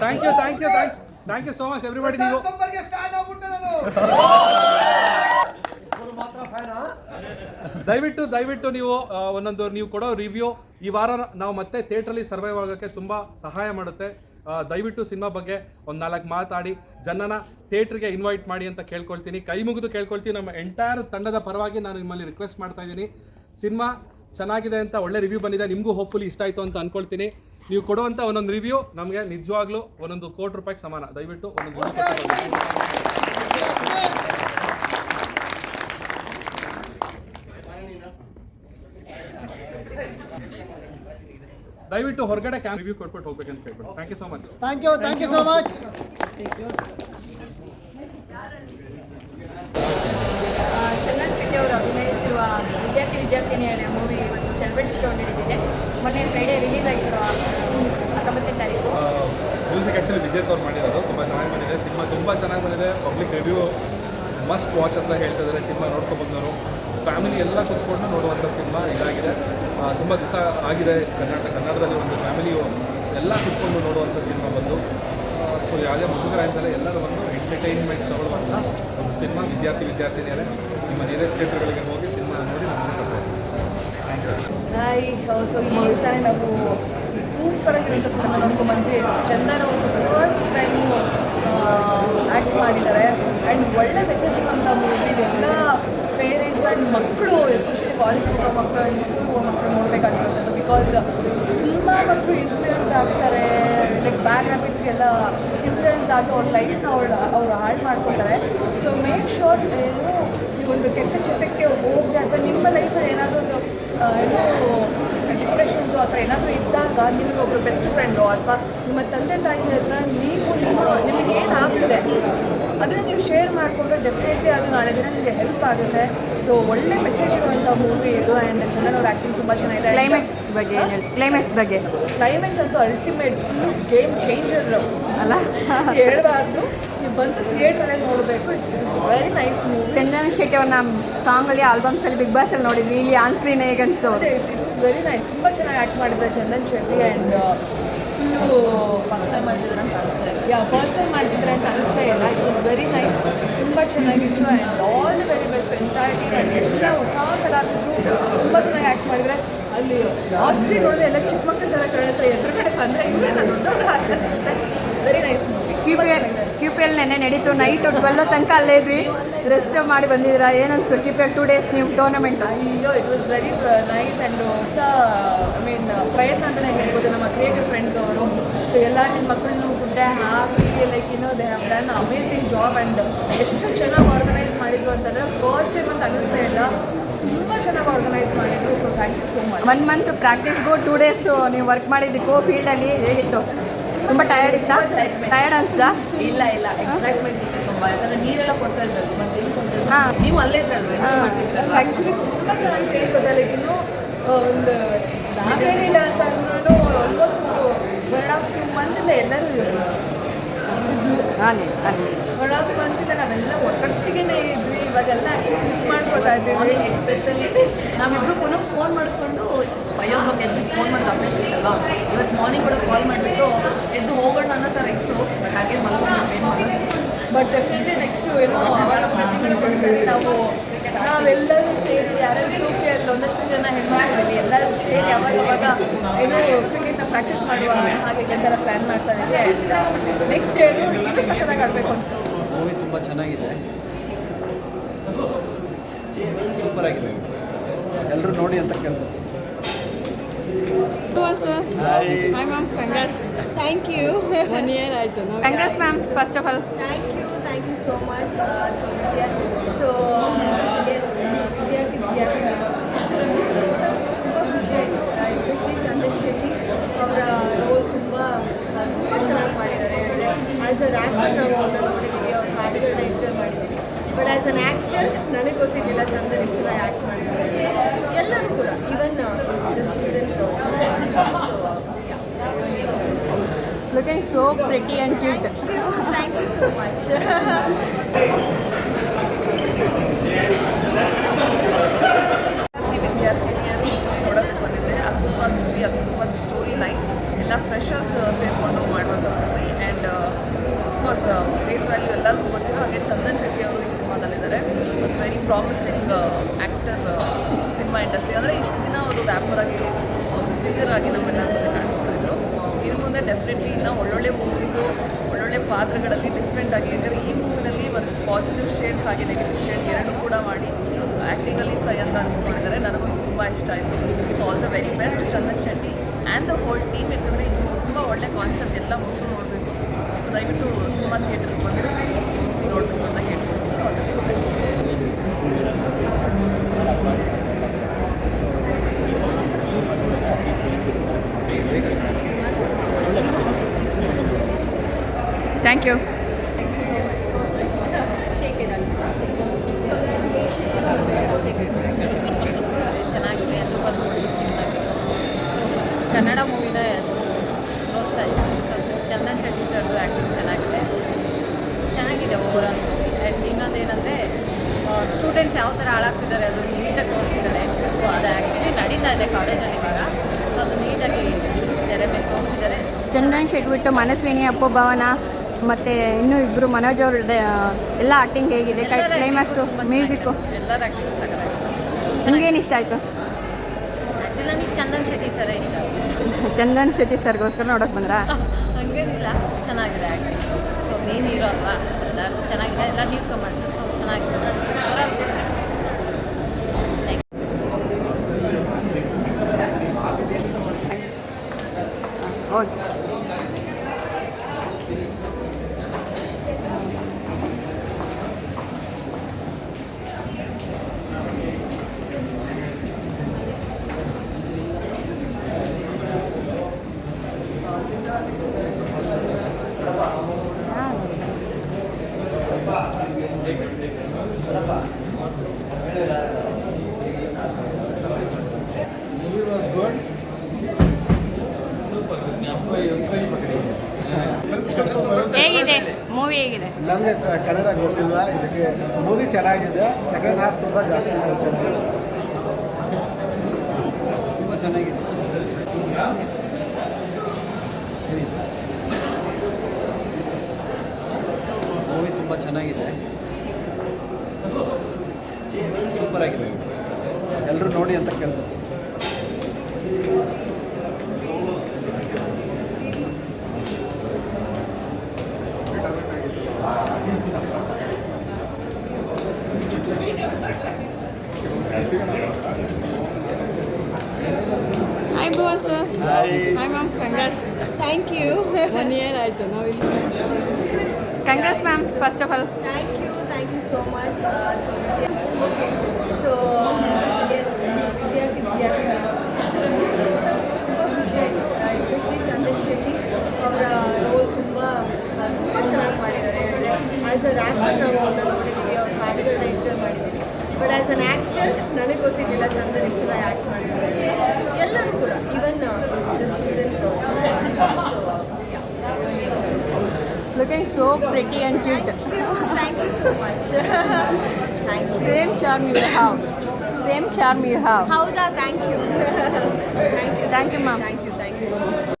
Thank you thank you thank thank you so much everybody ನೀವು ದಯವಿಟ್ಟು ದಯವಿಟ್ಟು ನೀವು ಒಂದೊಂದು ನೀವು ಕೊಡೋ ರಿವ್ಯೂ ಈ ವಾರ ನಾವು ಮತ್ತೆ ಥಿಯೇಟ್ರಲ್ಲಿ ಸರ್ವೈವ್ ಆಗೋಕ್ಕೆ ತುಂಬ ಸಹಾಯ ಮಾಡುತ್ತೆ. ದಯವಿಟ್ಟು ಸಿನಿಮಾ ಬಗ್ಗೆ ಒಂದು ನಾಲ್ಕು ಮಾತಾಡಿ. ಜನನ ಥಿಯೇಟ್ರಿಗೆ ಇನ್ವೈಟ್ ಮಾಡಿ ಅಂತ ಕೇಳ್ಕೊಳ್ತೀನಿ. ಕೈ ಮುಗಿದು ಕೇಳ್ಕೊಳ್ತೀನಿ. ನಮ್ಮ ಎಂಟೈರ್ ತಂಡದ ಪರವಾಗಿ ನಾನು ನಿಮ್ಮಲ್ಲಿ ರಿಕ್ವೆಸ್ಟ್ ಮಾಡ್ತಾ ಇದ್ದೀನಿ. ಸಿನಿಮಾ ಚೆನ್ನಾಗಿದೆ ಅಂತ ಒಳ್ಳೆ ರಿವ್ಯೂ ಬಂದಿದೆ. ನಿಮಗೂ ಹೋಪ್ಫುಲಿ ಇಷ್ಟ ಆಯಿತು ಅಂತ ಅನ್ಕೊಳ್ತೀನಿ. ನೀವು ಕೊಡುವಂಥ ಒಂದೊಂದು ರಿವ್ಯೂ ನಮಗೆ ನಿಜವಾಗ್ಲೂ ಒಂದೊಂದು ಕೋಟಿ ರೂಪಾಯಿ ಸಮಾನ. ದಯವಿಟ್ಟು ಒಂದೊಂದು ದಯವಿಟ್ಟು ಹೊರಗಡೆ ಕ್ಯಾಂಪ್ ರಿವ್ಯೂ ಕೊಟ್ಬಿಟ್ಟು ಹೋಗ್ಬೇಕಂತ ಕೇಳ್ಬಿಟ್ಟು. Thank you so much thank you thank you so much Chandan Shetty ಅವರು ಅಭಿನಯಿಸಿರುವ ವಿದ್ಯಾರ್ಥಿ ವಿದ್ಯಾರ್ಥಿನಿಯರ ಮೂವಿ ಒಂದು ಸೆಲೆಬ್ರಿಟಿ ಶೋ ನಡೆದಿದೆ ಮೊನ್ನೆ ಫ್ರೈಡೇ ರಿಲೀಸ್ ಆಗಿತ್ತು ಹತ್ತೊಂಬತ್ತನೇ ತಾರೀಕು. ಮ್ಯೂಸಿಕ್ ಆ್ಯಕ್ಚುಲಿ ವಿಜಯ್ ಅವ್ರು ಮಾಡಿರೋದು. ತುಂಬ ಚೆನ್ನಾಗಿ ಬಂದಿದೆ. ಸಿನಿಮಾ ತುಂಬ ಚೆನ್ನಾಗಿ ಬಂದಿದೆ. ಪಬ್ಲಿಕ್ ರಿವ್ಯೂ ಮಸ್ಟ್ ವಾಚ್ ಅಂತ ಹೇಳ್ತಾ ಇದ್ದಾರೆ ಸಿನಿಮಾ ನೋಡ್ಕೊಬಂದವರು ಫ್ಯಾಮಿಲಿ ಎಲ್ಲ ಕೂತ್ಕೊಂಡು ನೋಡುವಂಥ ಸಿನಿಮಾ ಇದಾಗಿದೆ. ತುಂಬ ದಿವಸ ಆಗಿದೆ. ಕನ್ನಡ ಕನ್ನಡದಲ್ಲಿ ಒಂದು ಫ್ಯಾಮಿಲಿ ಎಲ್ಲ ಕೂತ್ಕೊಂಡು ನೋಡುವಂಥ ಸಿನಿಮಾ ಬಂದು. ಸೊ ಯಾವುದೇ ಮುಜುಗರ ಅಂತಲೇ ಎಲ್ಲರೂ ಬಂದು ಎಂಟರ್ಟೈನ್ಮೆಂಟ್ ತಗೊಳ್ಳುವಂಥ ಒಂದು ಸಿನಿಮಾ ವಿದ್ಯಾರ್ಥಿ, ವಿದ್ಯಾರ್ಥಿನಿಯರೇ ನಿಮ್ಮ ನಿಯರೆಸ್ಟ್ ಸ್ಟೇಟ್ಗಳಿಗೆ ಹೋಗಿ ಸಿನಿಮಾ ನೋಡಿ ಹಾಯ್ ಸೊ ತಾನೇ ನಾವು. ಸೂಪರ್ ಆಗಿರೋಂಥ ಫಿಲ್ಮ್ ನೋಡ್ಕೊಂಡು ಬಂದ್ವಿ ಚಂದನ್ ಅವರು ಫಸ್ಟ್ ಟೈಮು ಆ್ಯಕ್ಟ್ ಮಾಡಿದ್ದಾರೆ. ಆ್ಯಂಡ್ ಒಳ್ಳೆ ಮೆಸೇಜ್ ಅಂತ ಮೂವಿ ಇದೆಲ್ಲ ಪೇರೆಂಟ್ಸ್ ಆ್ಯಂಡ್ ಮಕ್ಕಳು ಎಸ್ಪೆಷಲಿ ಕಾಲೇಜ್ ಹೋಗೋ ಮಕ್ಕಳು ಆ್ಯಂಡ್ ಸ್ಕೂಲ್ ಹೋಗೋ ಮಕ್ಕಳು ನೋಡಬೇಕಾಗಿರುವಂಥದ್ದು ಬಿಕಾಸ್ ತುಂಬ ಮಕ್ಕಳು ಇನ್ಫ್ಲೂಯೆನ್ಸ್ ಆಗ್ತಾರೆ. ಲೈಕ್ ಬ್ಯಾಡ್ ಹ್ಯಾಬಿಟ್ಸ್ಗೆಲ್ಲ ಇನ್ಫ್ಲೂಯೆನ್ಸ್ ಆಗಿ ಅವ್ರ ಲೈಫ್ನ ಅವಳು ಅವ್ರು ಹಾಳು ಮಾಡ್ಕೊತಾರೆ. ಸೊ ಮೇಕ್ ಶೋರ್ ಏನು, ಈ ಒಂದು ಕೆಟ್ಟ ಚಟಕ್ಕೆ ಹೋಗದೆ, ಅಥವಾ ನಿಮ್ಮ ಲೈಫಲ್ಲಿ ಏನಾದರೂ ಒಂದು ಏನು ಡಿಪ್ರೆಷನ್ಸು ಆ ಥರ ಏನಾದರೂ ಇದ್ದಾಗ ನಿಮಗೆ ಒಬ್ಬರು ಬೆಸ್ಟ್ ಫ್ರೆಂಡು ಅಥವಾ ನಿಮ್ಮ ತಂದೆ ತಾಯಿ ಹತ್ರ ನೀವು ನಿಮ್ಮ ನಿಮಗೆ ಏನಾಗ್ತಿದೆ ಅದನ್ನು ನೀವು ಶೇರ್ ಮಾಡಿಕೊಂಡ್ರೆ ಡೆಫಿನೆಟ್ಲಿ ಅದು ನಾಳೆ ದಿನ ನಿಮಗೆ ಹೆಲ್ಪ್ ಆಗುತ್ತೆ. ಸೊ ಒಳ್ಳೆ ಮೆಸೇಜ್ ಇರುವಂಥ ಮೂವಿ ಇದು ಆ್ಯಂಡ್ ಚಂದನ್ ಅವ್ರ ಆ್ಯಕ್ಟಿಂಗ್ ತುಂಬ ಚೆನ್ನಾಗಿದೆ. ಕ್ಲೈಮ್ಯಾಕ್ಸ್ ಬಗ್ಗೆ ಏನು ಕ್ಲೈಮ್ಯಾಕ್ಸ್ ಬಗ್ಗೆ? ಕ್ಲೈಮ್ಯಾಕ್ಸ್ ಅಂತೂ ಅಲ್ಟಿಮೇಟ್ ಫುಲ್ಲು ಗೇಮ್ ಚೇಂಜರ್ ಅಲ್ಲ? ಹೇಳ್ಬಾರ್ದು. ನೀವು ಬಂದು ಥಿಯೇಟ್ರಲ್ಲೇ ನೋಡಬೇಕು. It is very nice movie Chandan Shetty ಅವ್ರನ್ನ ಸಾಂಗಲ್ಲಿ ಆಲ್ಬಮ್ಸಲ್ಲಿ ಬಿಗ್ ಬಾಸಲ್ಲಿ ನೋಡಿದ್ವಿ. ಇಲ್ಲಿ ಆನ್ ಸ್ಕ್ರೀನ್ ಹೇಗೆ ಅನಿಸ್ತು ಇಟ್ ಇಸ್ ವೆರಿ ನೈಸ್ ತುಂಬ ಚೆನ್ನಾಗಿ ಆ್ಯಕ್ಟ್ ಮಾಡಿದ್ರೆ Chandan Shetty and full first time ಮಾಡಿದ್ರೆ ಅಂತ ಅನಿಸ್ತಾ ಯಾ ಫಸ್ಟ್ ಟೈಮ್ ಮಾಡ್ತಿದ್ರೆ ಅಂತ ಅನಿಸ್ತಾ ಇಲ್ಲ. ಇಟ್ ವಾಸ್ ವೆರಿ ನೈಸ್ ತುಂಬ ಚೆನ್ನಾಗಿತ್ತು and all the very best entire team and ಎಲ್ಲ ಹೊಸ ಕಲಾವಿದರು ತುಂಬ ಚೆನ್ನಾಗಿ ಆ್ಯಕ್ಟ್ ಮಾಡಿದರೆ ಅಲ್ಲಿ ಆಸ್ಟ್ರಿ ನೋಡಿದ್ರೆ ಎಲ್ಲ ಚಿಕ್ಕ ಮಕ್ಕಳ ಥರ ಕಾಣಿಸ್ತಾರೆ ಎದುರುಗಡೆ ಬಂದರೆ ಇಲ್ಲ ದೊಡ್ಡವರು ಅನಿಸುತ್ತೆ. Very nice movie keep Q P L ನೆನ್ನೆ ನಡೀತು. ನೈಟ್ ಟ್ವೆಲ್ಲೋ ತನಕ ಅಲ್ಲೇ ಇದ್ವಿ. ರೆಸ್ಟ್ ಮಾಡಿ ಬಂದಿದ್ದೀರಾ? ಏನನ್ನಿಸ್ತು Q P L two days ನೀವು ಟೂರ್ನಮೆಂಟ್ ಅಯ್ಯೋ it was very nice and ಹೊಸ ಐ ಮೀನ್ ಪ್ರಯತ್ನ ಅಂತಲೇ ಹೇಳ್ಬೋದು. ನಮ್ಮ ಕ್ರಿಯೇಟಿವ್ ಫ್ರೆಂಡ್ಸ್ ಅವರು. ಸೊ ಎಲ್ಲ ನಿಮ್ಮ ಮಕ್ಕಳನ್ನು ಗುಡ್ ಹ್ಯಾಪಿ ಲೈಕ್ ಏನೋ they have done amazing job and ಎಷ್ಟು ಚೆನ್ನಾಗಿ ಆರ್ಗನೈಸ್ ಮಾಡಿದ್ರು ಅಂತಂದರೆ ಫಸ್ಟ್ ಟೈಮ್ ಅಂತ ಅನ್ನಿಸ್ತಾ ಇಲ್ಲ. ತುಂಬ ಚೆನ್ನಾಗಿ ಆರ್ಗನೈಸ್ ಮಾಡಿದ್ರು. So thank you so much one month ಪ್ರಾಕ್ಟೀಸ್ಗೂ two days ನೀವು ವರ್ಕ್ ಮಾಡಿದ್ದಕ್ಕೂ ಫೀಲ್ಡಲ್ಲಿ ಹೇಗಿತ್ತು? ತುಂಬ ಟಯರ್ಡ್ ಇತ್ತಾ ಟಯರ್ಡ್ ಅನ್ಸ್ತ ಇಲ್ಲ ಇಲ್ಲ. ಎಕ್ಸೈಟ್ಮೆಂಟ್ ಇದೆ ತುಂಬ. ಯಾಕಂದರೆ ನೀರೆಲ್ಲ ಕೊಡ್ತಾ ಇದ್ರು ಮತ್ತೆ ಹಾಂ. ನೀವು ಅಲ್ಲೇ ಇದ್ರಲ್ವ ಆ್ಯಕ್ಚುಲಿ ತುಂಬ ಚೆನ್ನಾಗಿ ಕೇಳ್ತದೆ ಲೈಕ್ ಇನ್ನು ಒಂದು ನಾವೇನಿಲ್ಲ ಅಂತ ಅಂದ್ರೂ ಆಲ್ಮೋಸ್ಟ್ ಒನ್ ಆಫ್ ಟೂ ಮಂತ್ಸಿಂದ ಎಲ್ಲರೂ ಹಾಂ ಒನ್ ಆಫ್ ಮಂತಿಂದ ನಾವೆಲ್ಲ ಒಟ್ಟೊಟ್ಟಿಗೆ ಇದ್ವಿ. ಇವಾಗೆಲ್ಲ ಆ್ಯಕ್ಚುಲಿ ಮಿಸ್ ಮಾಡ್ಕೋತಾ ಇದ್ದೀವಿ. ಎಸ್ಪೆಷಲಿ ನಾವಿಬ್ರು ಪುನಃ ಫೋನ್ ಮಾಡಿಕೊಂಡು ಕ್ಲಾಕ್ ಎದ್ದು ಫೋನ್ ಮಾಡೋದು ಅಭ್ಯಾಸ ಇತ್ತಲ್ವಾ ಇವತ್ತು ಮಾರ್ನಿಂಗ್ ಕೂಡ ಕಾಲ್ ಮಾಡಿಬಿಟ್ಟು ಎದ್ದು ಹೋಗೋಣ ಅನ್ನೋ ಥರ ಇತ್ತು ಬಟ್ ಹಾಗೆ ಮಲ್ಕೊಂಡು ಏನು ಮಾಡೋದು? ಬಟ್ ಡೆಫಿನೆಟ್ಲಿ ನೆಕ್ಸ್ಟ್ ಏನೋ ಅವಾಗ ಪ್ರತಿಗಳಿಗೊಂದ್ಸರಿ ನಾವು ನಾವೆಲ್ಲರೂ ಸೇರಿ ಯಾರ್ಯಾರು ಗ್ರೂಪಿಯಲ್ಲಿ ಒಂದಷ್ಟು ಜನ ಹೆಣ್ಮಕ್ಳಿದ್ದೀವಿ ಎಲ್ಲರೂ ಸೇರಿ ಅವಾಗ ಅವಾಗ ಏನೋ ಕ್ರಿಕೆಟ್ನ ಪ್ರಾಕ್ಟೀಸ್ ಮಾಡುವ ಹಾಗೆ ಎಲ್ಲ ಪ್ಲ್ಯಾನ್ ಮಾಡ್ತಾ ಇದ್ದೆ ನೆಕ್ಸ್ಟ್ ಏನು ಇನ್ನೂ ಸಕ್ಕತ್ತಾಗಿ ಆಡಬೇಕು ಅಂತ. ಮೂವಿ ತುಂಬ ಚೆನ್ನಾಗಿದೆ. ಸೂಪರ್ ಆಗಿದೆ. ಎಲ್ಲರೂ ನೋಡಿ ಅಂತ ಕೇಳ್ಬೋದು. Sir hi ma'am congrats Thank you. One year ಆಯಿತು congrats ma'am first of all Thank you. Thank you so much. Uh, so, Vidya, so yes, ವಿದ್ಯಾರ್ಥಿ ವಿದ್ಯಾರ್ಥಿ ತುಂಬ ಖುಷಿ ಆಯಿತು ಎಸ್ಪೆಷಲಿ ಚಂದನ್ ಶೆಟ್ಟಿ ಅವರ ರೋಲ್ ತುಂಬ ತುಂಬ ಚೆನ್ನಾಗಿ ಮಾಡಿದ್ದಾರೆ ಆ್ಯಸ್ ಅನ್ ಆ್ಯಕ್ಟರ್ ನಾವು ಅವ್ರನ್ನ ನೋಡಿದ್ದೀವಿ ಅವ್ರ ಹಾಡುಗಳನ್ನ ಎಂಜಾಯ್ ಮಾಡಿದ್ದೀವಿ ಬಟ್ ಆ್ಯಸ್ ಅನ್ ಆ್ಯಕ್ಟರ್ ನನಗೆ ಗೊತ್ತಿದ್ದಿಲ್ಲ ಚಂದನ್ ಇಷ್ಟು ಚೆನ್ನಾಗಿ ಆ್ಯಕ್ಟ್ ಮಾಡಿದ್ದಾರೆ ಎಲ್ಲರೂ ಕೂಡ even the students so looking so pretty and cute thank you so much ವಿದ್ಯಾರ್ಥಿ ವಿದ್ಯಾರ್ಥಿನಿಯರು ನೋಡೋದಕ್ಕೆ ಬಂದಿದ್ದೆ ಅದ್ಭುತವಾದ ಮೂವಿ ಅದ್ಭುತವಾದ ಸ್ಟೋರಿ ಲೈನ್ ಎಲ್ಲ ಫ್ರೆಷರ್ಸ್ ಸೇರಿಕೊಂಡು ಮಾಡುವಂಥ movie and of course face value ಎಲ್ಲರಿಗೂ ಗೊತ್ತಿರೋ ಹಾಗೆ ಚಂದನ್ ಶೆಟ್ಟಿ ಅವರು ಈ ಸಿನಿಮಾದಲ್ಲಿದ್ದಾರೆ ಒಂದು very promising actor cinema industry ಅಂದರೆ ಇಷ್ಟು ದಿನ ಅವರು ರ್ಯಾಪರ್ ಆಗಿ ಸಿಂಗರ್ ಆಗಿ ನಮ್ಮೆಲ್ಲರ ಮುಂದೆ ಕಾಣಿಸ್ಕೊಂಡಿದ್ರು ಮುಂದೆ ಡೆಫಿನೆಟ್ಲಿ ಇನ್ನೂ ಒಳ್ಳೊಳ್ಳೆ ಮೂವೀಸು ಒಳ್ಳೊಳ್ಳೆ ಪಾತ್ರಗಳಲ್ಲಿ ಡಿಫ್ರೆಂಟ್ ಆಗಿ, ಯಾಕಂದರೆ ಈ ಮೂವಿನಲ್ಲಿ ಒಂದು ಪಾಸಿಟಿವ್ ಶೇಡ್ ಹಾಗೆ ನೆಗೆಟಿವ್ ಶೇಡ್ ಎರಡೂ ಕೂಡ ಮಾಡಿ ಆ್ಯಕ್ಟಿಂಗಲ್ಲಿ ಸೈ ಅಂತ ಅನಿಸ್ಕೊಂಡಿದ್ದಾರೆ. ನನಗೂ ತುಂಬ ಇಷ್ಟ ಆಯಿತು. So all the very best Chandan Shetty and the whole team ಯಾಕಂದರೆ ಇದು ತುಂಬ ಒಳ್ಳೆ ಕಾನ್ಸೆಪ್ಟ್ ಎಲ್ಲ ಮಕ್ಕಳು ನೋಡಬೇಕು. ಸೊ ದಯವಿಟ್ಟು ಸಿನಿಮಾ ಥಿಯೇಟರ್ ಬಂದು ಈ ಮೂವಿ ನೋಡಬೇಕು ಅಂತ ಕೇಳ್ಕೊಳ್ತೀನಿ all the best thank you ಚೆನ್ನಾಗಿದೆ ನೋಡಿ ಸಿನಿಮಾ ಕನ್ನಡ ಮೂವಿನ ಚಂದನ್ ಶೆಟ್ಟಿ ಸರ್ದು ಆ್ಯಕ್ಟಿಂಗ್ ಚೆನ್ನಾಗಿದೆ. ಚೆನ್ನಾಗಿದೆ ಓವರ್ ಆ್ಯಂಡ್ ಇನ್ನೊಂದೇನೆಂದರೆ ಸ್ಟೂಡೆಂಟ್ಸ್ ಯಾವ ಥರ ಹಾಳಾಗ್ತಿದ್ದಾರೆ ಅದು ನೀಟಾಗಿ ತೋರಿಸಿದ್ದಾರೆ. ಸೊ ಅದು ಆ್ಯಕ್ಚುಲಿ ನಡೀತಾ ಇದೆ ಕಾಲೇಜಲ್ಲಿ ಇವಾಗ. ಸೊ ಅದು ನೀಟಾಗಿ ತೆರೆ ಮೇಲೆ ತೋರಿಸಿದ್ದಾರೆ. ಚಂದನ್ ಶೆಟ್ಟಿ ಬಿಟ್ಟು ಮನಸ್ವಿನಿ ಅಪ್ಪು ಭವನ. ಮತ್ತು ಇನ್ನು ಇಬ್ಬರು ಮನೋಜ್ ಅವ್ರ ಎಲ್ಲ ಆಕ್ಟಿಂಗ್ ಹೇಗಿದೆ ಕ್ಲೈಮ್ಯಾಕ್ಸ್ ಮ್ಯೂಸಿಕ್ಕು ಎಲ್ಲರ ಆ್ಯಕ್ಟಿಂಗ್ ನಿಮಗೇನು ಇಷ್ಟ ಆಯಿತು? ಆ್ಯಕ್ಚುಲಿ ನನಗೆ ಚಂದನ್ ಶೆಟ್ಟಿ ಸರ್ ಇಷ್ಟ. ಚಂದನ್ ಶೆಟ್ಟಿ ಸರ್ಗೋಸ್ಕರ ನೋಡೋಕೆ ಬಂದ್ರಾ? ಹಂಗೇನಿಲ್ಲ ಚೆನ್ನಾಗಿದೆ ಆ್ಯಕ್ಟಿಂಗ್ ಸೊ ಮೇನ್ ಹೀರೋ ಅಲ್ವಾ? ಚೆನ್ನಾಗಿದೆ. ಎಲ್ಲ ನ್ಯೂ ಕಮರ್ಸ್ ಸೊ ಚೆನ್ನಾಗಿದೆ. Okay movie was good super ಹೇಗಿದೆ? ಮೂವಿ ಹೇಗಿದೆ? ನಮಗೆ ಕನ್ನಡ ಗೊತ್ತಿಲ್ಲ ಇದಕ್ಕೆ ಮೂವಿ ಚೆನ್ನಾಗಿದೆ. ಸೆಕೆಂಡ್ ಹಾಫ್ ತುಂಬ ಜಾಸ್ತಿ ಚೆನ್ನಾಗಿದೆ ತುಂಬ ಚೆನ್ನಾಗಿದೆ. ಮೂವಿ ತುಂಬ ಚೆನ್ನಾಗಿದೆ. ಸೂಪರ್ ಆಗಿದೆ. ಎಲ್ಲರೂ ನೋಡಿ ಅಂತ ಕೇಳ್ಬೋದು hi Bhuvan sir hi ma'am congrats thank you one year ಆಯಿತು ನಾವು ಇಲ್ಲಿ. Congrats ma'am first of all thank you thank you so much so Vidya so ಎಸ್ ವಿದ್ಯಾರ್ಥಿ ವಿದ್ಯಾರ್ಥಿನಿಯರು ತುಂಬ ಖುಷಿ ಆಯಿತು ಎಸ್ಪೆಷಲಿ ಚಂದನ್ ಶೆಟ್ಟಿ ಅವರ ರೋಲ್ ತುಂಬ ತುಂಬ ಚೆನ್ನಾಗಿ ಮಾಡಿದ್ದಾರೆ ಅಂದರೆ ಆ್ಯಸ್ ಅನ್ ಆ್ಯಕ್ಟರ್ ನಾವು ಅವ್ರನ್ನ ನೋಡಿದ್ದೀವಿ ಅವ್ರ ಹಾಡುಗಳನ್ನ ಎಂಜಾಯ್ ಮಾಡಿದ್ದೀವಿ ಬಟ್ ಆ್ಯಸ್ ಅನ್ ಆ್ಯಕ್ಟರ್ ನನಗೆ ಗೊತ್ತಿದ್ದಿಲ್ಲ ಚಂದನ್ ಇಷ್ಟ ಚೆನ್ನಾಗಿ ಆ್ಯಕ್ಟ್ ಮಾಡಿದ್ದಾರೆ ಎಲ್ಲರೂ ಕೂಡ even the students looking so pretty and cute thank you so much thank you same charm you have same charm you have ಹೌದಾ? Thank you thank you Thank you ma'am. Thank you thank you